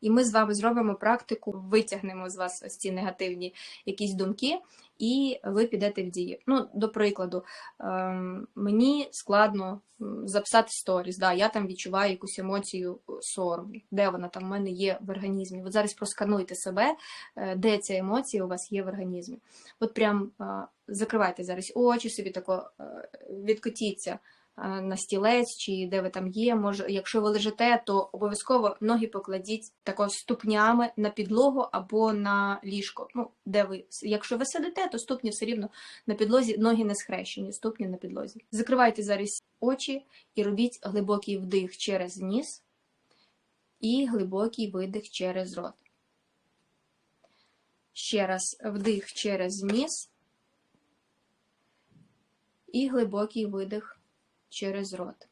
І ми з вами зробимо практику, витягнемо з вас ось ці негативні якісь думки, і ви підете в дію. Ну, до прикладу, ем, мені складно записати сторіс, да, я там відчуваю якусь емоцію е, сорому, де вона там в мене є в організмі. От зараз проскануйте себе, е, де ця емоція у вас є в організмі. От прям е, закривайте зараз очі собі тако відкотіться на стілець чи де ви там є. Може, якщо ви лежите, то обов'язково ноги покладіть тако ступнями на підлогу або на ліжко. Ну, де ви, якщо ви сидите, то ступні все рівно на підлозі, ноги не схрещені, ступні на підлозі. Закривайте зараз очі і робіть глибокий вдих через ніс і глибокий видих через рот. Ще раз вдих через ніс і глибокий видих через рот.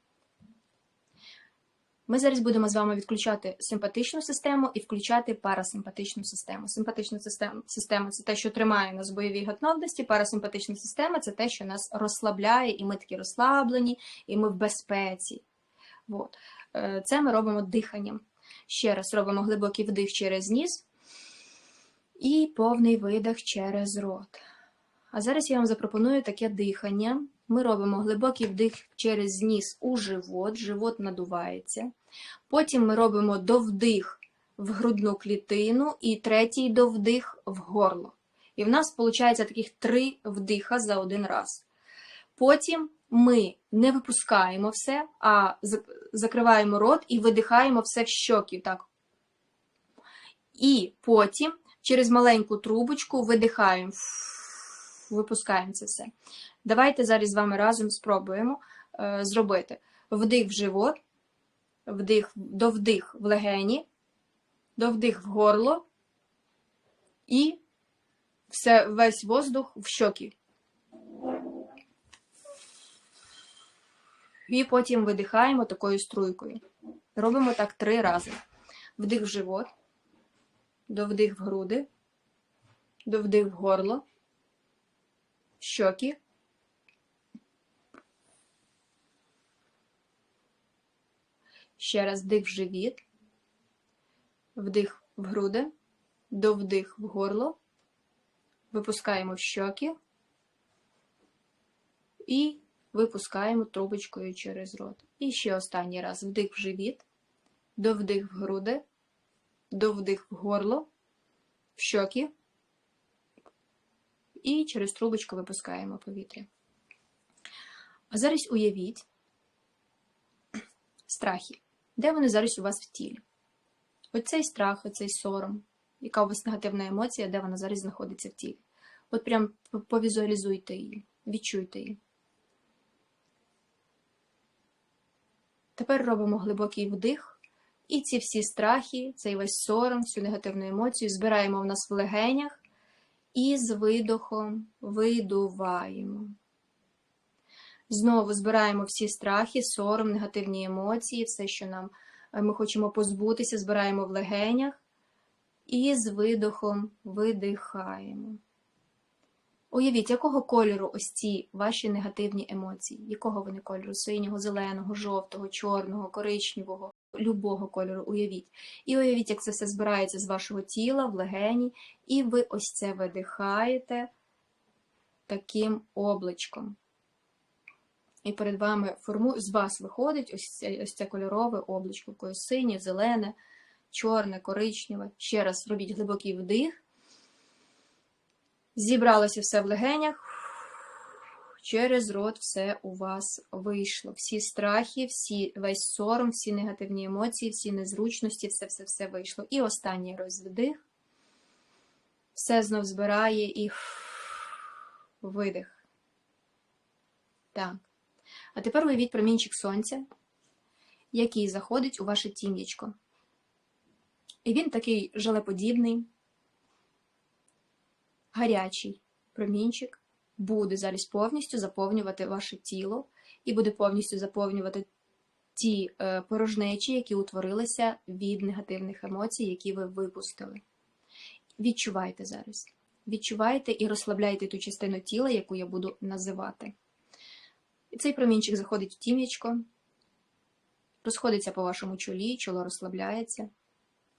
Ми зараз будемо з вами відключати симпатичну систему і включати парасимпатичну систему. Симпатична система, це те, що тримає нас в бойовій готовності. Парасимпатична система це те, що нас розслабляє, і ми такі розслаблені, і ми в безпеці. От. Е, Це ми робимо диханням. Ще раз робимо глибокий вдих через ніс і повний видих через рот. А зараз я вам запропоную таке дихання. Ми робимо глибокий вдих через ніс у живот, живот надувається. Потім ми робимо довдих в грудну клітину і третій довдих в горло. І в нас виходить таких три вдиха за один раз. Потім ми не випускаємо все, а закриваємо рот і видихаємо все в щоки. Так. І потім через маленьку трубочку видихаємо, випускаємо це все. Давайте зараз з вами разом спробуємо е, зробити вдих в живот, вдих, довдих в легені, довдих в горло і все, весь воздух в щоки. І потім видихаємо такою струйкою. Робимо так три рази. Вдих в живот, довдих в груди, довдих в горло, щоки. Ще раз вдих в живіт, вдих в груди, довдих в горло, випускаємо в щоки. І випускаємо трубочкою через рот. І ще останній раз. Вдих в живіт, довдих в груди, довдих в горло, в щоки. І через трубочку випускаємо повітря. А зараз уявіть страхи. Де вони зараз у вас в тілі? Оцей страх, оцей сором, яка у вас негативна емоція, де вона зараз знаходиться в тілі. От прям повізуалізуйте її, відчуйте її. Тепер робимо глибокий вдих, і ці всі страхи, цей весь сором, всю негативну емоцію збираємо в нас в легенях і з видохом видуваємо. Знову збираємо всі страхи, сором, негативні емоції, все, що нам е, ми хочемо позбутися, збираємо в легенях і з видохом видихаємо. Уявіть, якого кольору ось ці ваші негативні емоції, якого вони кольору? Синього, зеленого, жовтого, чорного, коричневого, любого кольору, уявіть. І уявіть, як це все збирається з вашого тіла в легені, і ви ось це видихаєте таким обличком. І перед вами форму... з вас виходить ось це, ось це кольорове обличко, якось синє, зелене, чорне, коричневе. Ще раз робіть глибокий вдих. Зібралося все в легенях. Через рот все у вас вийшло. Всі страхи, всі, весь сором, всі негативні емоції, всі незручності, все-все-все вийшло. І останній розвдих. Все знов збирає і видих. Так. А тепер уявіть промінчик сонця, який заходить у ваше тім'ячко. І він такий жалеподібний, гарячий промінчик буде зараз повністю заповнювати ваше тіло і буде повністю заповнювати ті е, порожнечі, які утворилися від негативних емоцій, які ви випустили. Відчувайте зараз. Відчувайте і розслабляйте ту частину тіла, яку я буду називати. І цей промінчик заходить в тім'ячко, розходиться по вашому чолі, чоло розслабляється,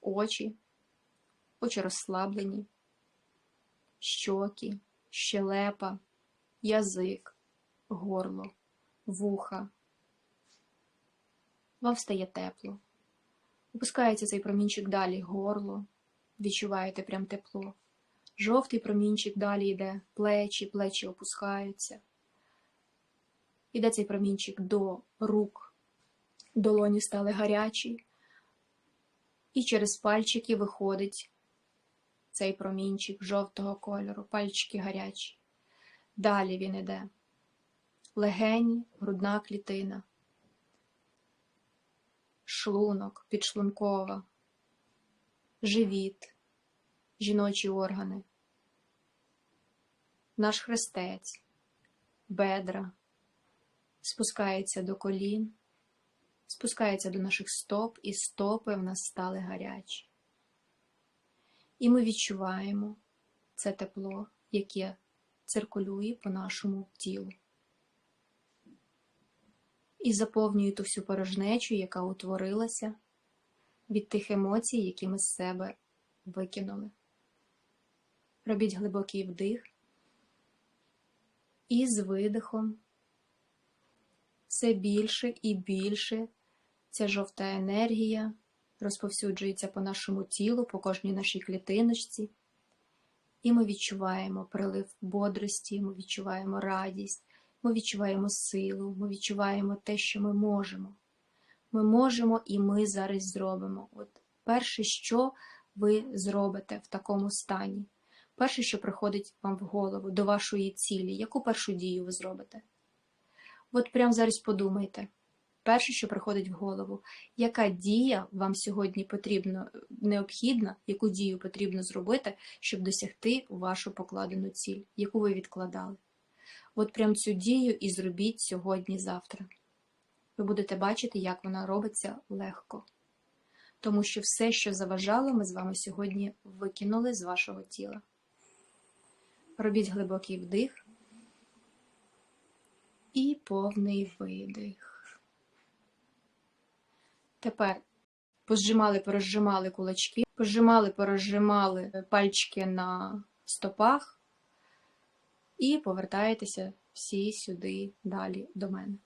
очі, очі розслаблені, щоки, щелепа, язик, горло, вуха. Вам стає тепло. Опускається цей промінчик далі горло, відчуваєте прям тепло. Жовтий промінчик далі йде, плечі, плечі опускаються. Іде цей промінчик до рук, долоні стали гарячі, і через пальчики виходить цей промінчик жовтого кольору, пальчики гарячі. Далі він іде. Легені, грудна клітина, шлунок, підшлункова, живіт, жіночі органи, наш хрестець, бедра, спускається до колін, спускається до наших стоп, і стопи в нас стали гарячі. І ми відчуваємо це тепло, яке циркулює по нашому тілу. І заповнює ту всю порожнечу, яка утворилася від тих емоцій, які ми з себе викинули. Робіть глибокий вдих і з видихом все більше і більше ця жовта енергія розповсюджується по нашому тілу, по кожній нашій клітиночці. І ми відчуваємо прилив бодрості, ми відчуваємо радість, ми відчуваємо силу, ми відчуваємо те, що ми можемо. Ми можемо і ми зараз зробимо. От перше, що ви зробите в такому стані. Перше, що приходить вам в голову до вашої цілі, яку першу дію ви зробите? От прямо зараз подумайте. Перше, що приходить в голову, яка дія вам сьогодні потрібно, необхідна, яку дію потрібно зробити, щоб досягти вашу покладену ціль, яку ви відкладали. От прям цю дію і зробіть сьогодні-завтра. Ви будете бачити, як вона робиться легко. Тому що все, що заважало, ми з вами сьогодні викинули з вашого тіла. Робіть глибокий вдих і повний видих. Тепер пожимали, порозжимали кулачки, пожимали, порозжимали пальчики на стопах і повертаєтеся всі сюди далі до мене.